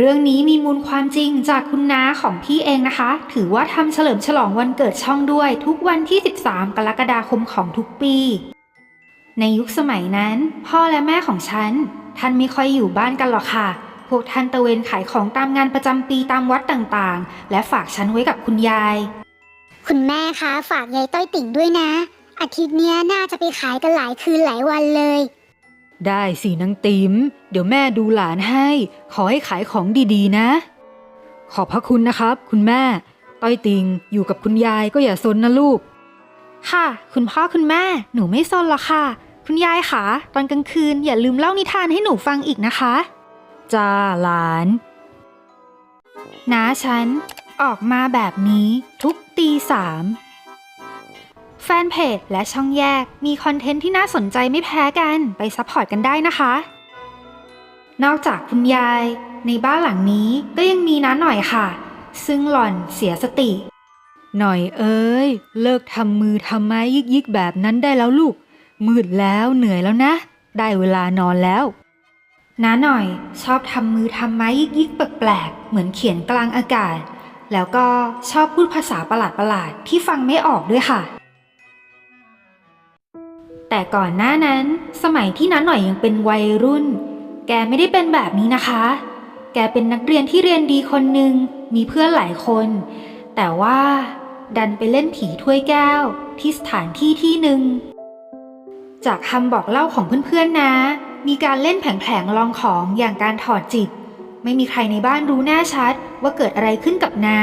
เรื่องนี้มีมูลความจริงจากคุณน้าของพี่เองนะคะ ถือว่าทำเฉลิมฉลองวันเกิดช่องด้วยทุกวันที่ 13 กรกฎาคมของทุกปี ในยุคสมัยนั้น พ่อและแม่ของฉัน ท่านไม่ค่อยอยู่บ้านกันหรอกค่ะ พวกท่านตะเวนขายของตามงานประจำปีตามวัดต่างๆ และฝากฉันไว้กับคุณยาย คุณแม่คะฝากยายต้อยติ่งด้วยนะ อาทิตย์เนี้ยน่าจะไปขายกันหลายคืนหลายวันเลย ได้สินางติมเดี๋ยวแม่ดูหลานให้ ขอให้ขายของดีๆ นะ ขอบพระคุณนะครับ คุณแม่ ต้อยติงอยู่กับคุณยายก็อย่าซนนะลูก ค่ะ คุณพ่อคุณแม่ หนูไม่ซนหรอกค่ะ คุณยายคะตอนกลางคืนอย่าลืมเล่านิทานให้หนูฟังอีกนะคะ จ้าหลานน้าฉันออกมาแบบนี้ทุกตีสาม แฟนเพจและช่องแยกมีคอนเทนต์ที่น่าสนใจไม่แพ้กันไปซัพพอร์ตกันได้นะคะ นอกจากคุณยาย ในบ้านหลังนี้ก็ยังมีน้าหน่อยค่ะ ซึ่งหล่อนเสียสติ หน่อยเอ้ย เลิกทำมือทำไม้ยิกๆแบบนั้นได้แล้วลูก มืดแล้วเหนื่อยแล้วนะ ได้เวลานอนแล้วน้าหน่อยชอบทำมือทำไม้ยิกยิกแปลกๆเหมือนเขียนกลางอากาศ แล้วก็ชอบพูดภาษาประหลาดๆที่ฟังไม่ออกด้วยค่ะ แต่ก่อนหน้านั้นสมัยที่น้าหน่อยยังเป็นวัยรุ่น แกไม่ได้เป็นแบบนี้นะคะ แกเป็นนักเรียนที่เรียนดีคนหนึ่งมีเพื่อนหลายคน แต่ว่าดันไปเล่นผีถ้วยแก้วที่สถานที่ที่หนึ่ง จากคำบอกเล่าของเพื่อนๆนะ มีการเล่นแผลงๆลองของอย่างการถอดจิต ไม่มีใครในบ้านรู้แน่ชัดว่าเกิดอะไรขึ้นกับน้า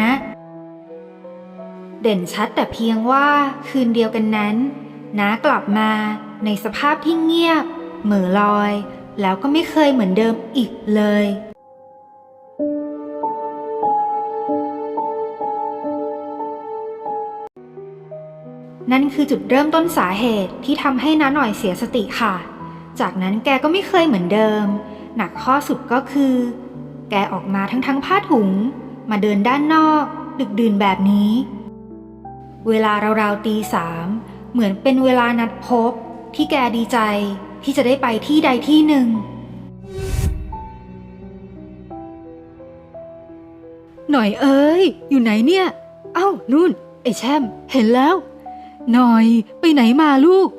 เด่นชัดแต่เพียงว่าคืนเดียวกันนั้น น้ากลับมาในสภาพที่เงียบ เหม่อลอย แล้วก็ไม่เคยเหมือนเดิมอีกเลย นั่นคือจุดเริ่มต้นสาเหตุที่ทำให้น้าหน่อยเสียสติค่ะ จากนั้นแกก็ไม่เคยเหมือนเดิม หนักข้อสุดก็คือ แกออกมาทั้งทั้งผ้าถุง มาเดินด้านนอก ดึกดื่นแบบนี้ เวลาราวๆตีสาม เหมือนเป็นเวลานัดพบที่แกดีใจที่จะได้ไปที่ใดที่หนึ่ง หน่อยเอ้ย อยู่ไหนเนี่ย เอ้านู่น ไอ้แช่ม เห็นแล้ว หน่อยไปไหนมาลูก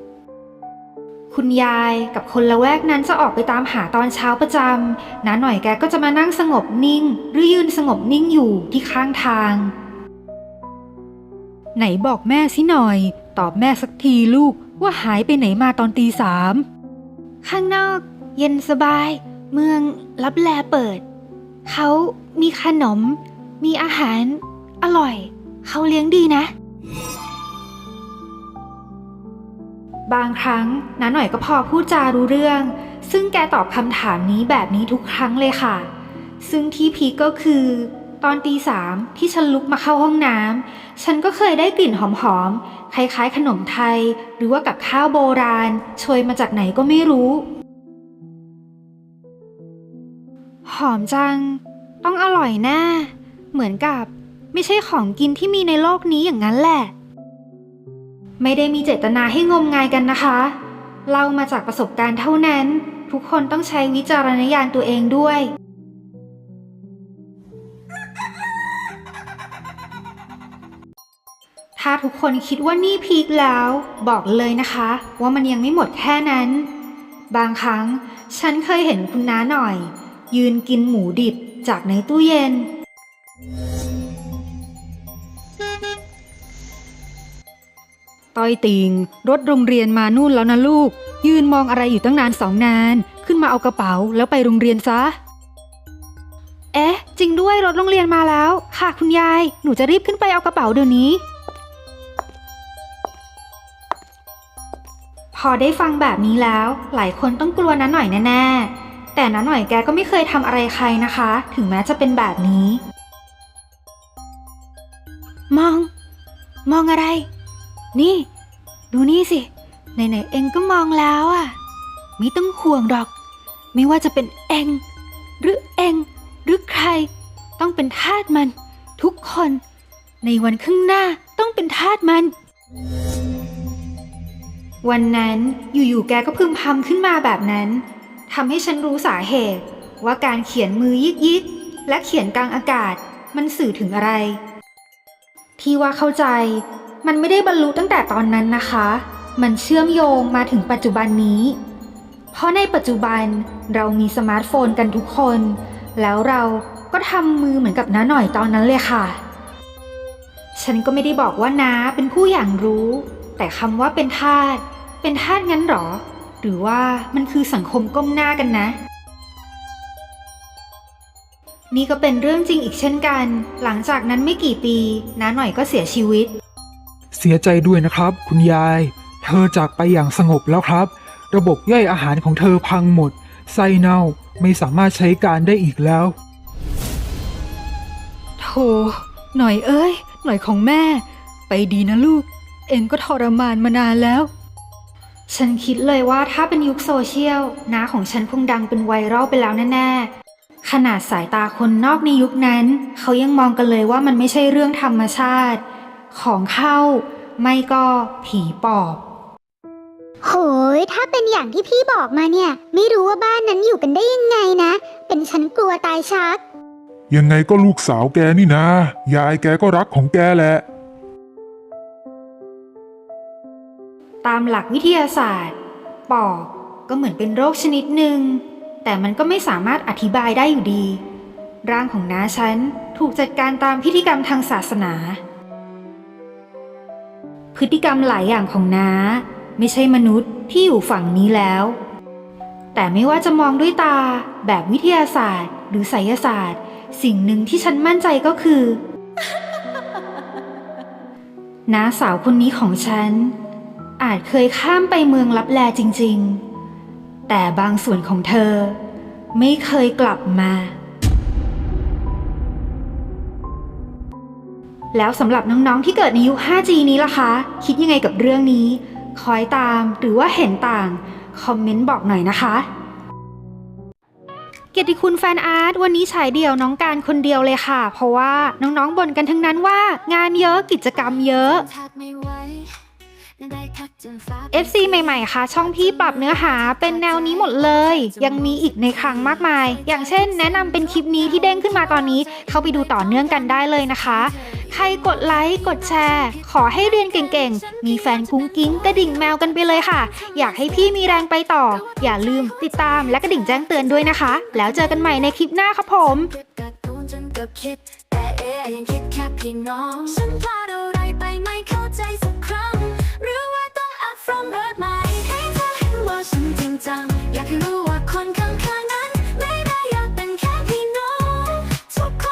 คุณยายกับคนละแวกนั้นจะออกไปตามหาตอนเช้าประจำน้าหน่อยแกก็จะมานั่งสงบนิ่ง หรือยืนสงบนิ่งอยู่ที่ข้างทาง ไหนบอกแม่สิหน่อย ตอบแม่สักทีลูกว่าหายไปไหนมาตอนตีสาม ข้างนอก เย็นสบาย เมืองลับแลเปิด เขามีขนม มีอาหาร อร่อย เขาเลี้ยงดีนะ บางครั้งน้าหน่อยก็พอพูดจารู้เรื่อง ซึ่งแกตอบคำถามนี้แบบนี้ทุกครั้งเลยค่ะ ซึ่งที่พีคก็คือตอนตีสามที่ฉันลุกมาเข้าห้องน้ำ ฉันก็เคยได้กลิ่นหอมๆ คล้ายๆ ขนมไทย หรือว่ากับข้าวโบราณโชยมาจากไหนก็ไม่รู้ หอมจัง ต้องอร่อยแน่ เหมือนกับไม่ใช่ของกินที่มีในโลกนี้อย่างนั้นแหละ ไม่ได้มีเจตนาให้งมงายกันนะคะเล่ามาจากประสบการณ์เท่านั้น ทุกคนต้องใช้วิจารณญาณตัวเองด้วย ถ้าทุกคนคิดว่านี่พีคแล้ว บอกเลยนะคะ ว่ามันยังไม่หมดแค่นั้น บางครั้งฉันเคยเห็นคุณน้าหน่อย ยืนกินหมูดิบจากในตู้เย็น ต้อยติง รถโรงเรียนมานู่นแล้วนะลูก ยืนมองอะไรอยู่ตั้งนานสองนาน ขึ้นมาเอากระเป๋าแล้วไปโรงเรียนซะ เอ๊ะ จริงด้วยรถโรงเรียนมาแล้ว ค่ะคุณยาย หนูจะรีบขึ้นไปเอากระเป๋าเดี๋ยวนี้ พอได้ฟังแบบนี้แล้ว หลายคนต้องกลัวนะหน่อยแน่ๆ แต่นะหน่อยแกก็ไม่เคยทำอะไรใครนะคะ ถึงแม้จะเป็นแบบนี้ มอง มองอะไร นี่ ดูนี่สิ ไหนๆเองก็มองแล้วอะไม่ต้องห่วงหรอก ไม่ว่าจะเป็นเอง หรือเองหรือใคร ต้องเป็นทาสมัน ทุกคน ในวันข้างหน้าต้องเป็นทาสมัน วันนั้นอยู่ๆแกก็พึมพำขึ้นมาแบบนั้นทำให้ฉันรู้สาเหตุ ว่าการเขียนมือยิกๆและเขียนกลางอากาศมันสื่อถึงอะไร ที่ว่าเข้าใจ มันไม่ได้บรรลุตั้งแต่ตอนนั้นนะคะ มันเชื่อมโยงมาถึงปัจจุบันนี้ เพราะในปัจจุบันเรามีสมาร์ทโฟนกันทุกคน แล้วเราก็ทำมือเหมือนกับน้าหน่อยตอนนั้นเลยค่ะ ฉันก็ไม่ได้บอกว่าน้าเป็นผู้อย่างรู้ แต่คำว่าเป็นทาส เป็นทาสงั้นหรอ หรือว่ามันคือสังคมก้มหน้ากันนะ นี่ก็เป็นเรื่องจริงอีกเช่นกัน หลังจากนั้นไม่กี่ปีน้าหน่อยก็เสียชีวิต เสียใจด้วยนะครับ คุณยาย เธอจากไปอย่างสงบแล้วครับ ระบบย่อยอาหารของเธอพังหมด ไส้เน่าไม่สามารถใช้การได้อีกแล้วโธ่หน่อยเอ้ย หน่อยของแม่ ไปดีนะลูก เอ็งก็ทรมานมานานแล้ว ฉันคิดเลยว่าถ้าเป็นยุคโซเชียลน้าของฉันคงดังเป็นไวรัลไปแล้วแน่ๆ ขนาดสายตาคนนอกในยุคนั้น เขายังมองกันเลยว่ามันไม่ใช่เรื่องธรรมชาติ ของเข้า ไม่ก็ผีปอบ โหย ถ้าเป็นอย่างที่พี่บอกมาเนี่ย ไม่รู้ว่าบ้านนั้นอยู่กันได้ยังไงนะ เป็นฉันกลัวตายชัก ยังไงก็ลูกสาวแกนี่นะ ยายแกก็รักของแกแหละ ตามหลักวิทยาศาสตร์ ปอบก็เหมือนเป็นโรคชนิดหนึ่ง แต่มันก็ไม่สามารถอธิบายได้อยู่ดี ร่างของน้าฉันถูกจัดการตามพิธีกรรมทางศาสนา พฤติกรรมหลายอย่างของน้า ไม่ใช่มนุษย์ที่อยู่ฝั่งนี้แล้ว แต่ไม่ว่าจะมองด้วยตา แบบวิทยาศาสตร์ หรือไสยศาสตร์ สิ่งหนึ่งที่ฉันมั่นใจก็คือน้าสาวคนนี้ของฉัน อาจเคยข้ามไปเมืองลับแลจริง ๆ แต่บางส่วนของเธอไม่เคยกลับมา แล้วสำหรับน้องๆที่เกิดในยุค 5G นี้ล่ะคะ คิดยังไงกับเรื่องนี้ คอยตามหรือว่าเห็นต่าง คอมเมนต์บอกหน่อยนะคะ เกียรติคุณแฟนอาร์ตวันนี้ฉายเดี่ยวน้องการคนเดียวเลยค่ะ เพราะว่าน้องๆบ่นกันทั้งนั้นว่างานเยอะกิจกรรมเยอะ FC ใหม่ๆ ค่ะ ช่องพี่ปรับเนื้อหาเป็นแนวนี้หมดเลย ยังมีอีกในครั้งมากมาย อย่างเช่น แนะนำเป็นคลิปนี้ที่เด้งขึ้นมาตอนนี้ เข้าไปดูต่อเนื่องกันได้เลยนะคะ ใครกดไลค์กดแชร์ ขอให้เรียนเก่งๆ มีแฟนกุ้งกิ้งกระดิ่งแมวกันไปเลยค่ะ อยากให้พี่มีแรงไปต่อ อย่าลืมติดตามและกระดิ่งแจ้งเตือนด้วยนะคะ แล้วเจอกันใหม่ในคลิปหน้าครับผมแต่เอยังคิดแค่พี่น้องฉันพลาดอะไรไปไม่เข้าใจสักครั้ง หรือว่าต้องอัพ from birth ใหม่ให้เธอเห็นว่าฉันจริงจังอยากให้รู้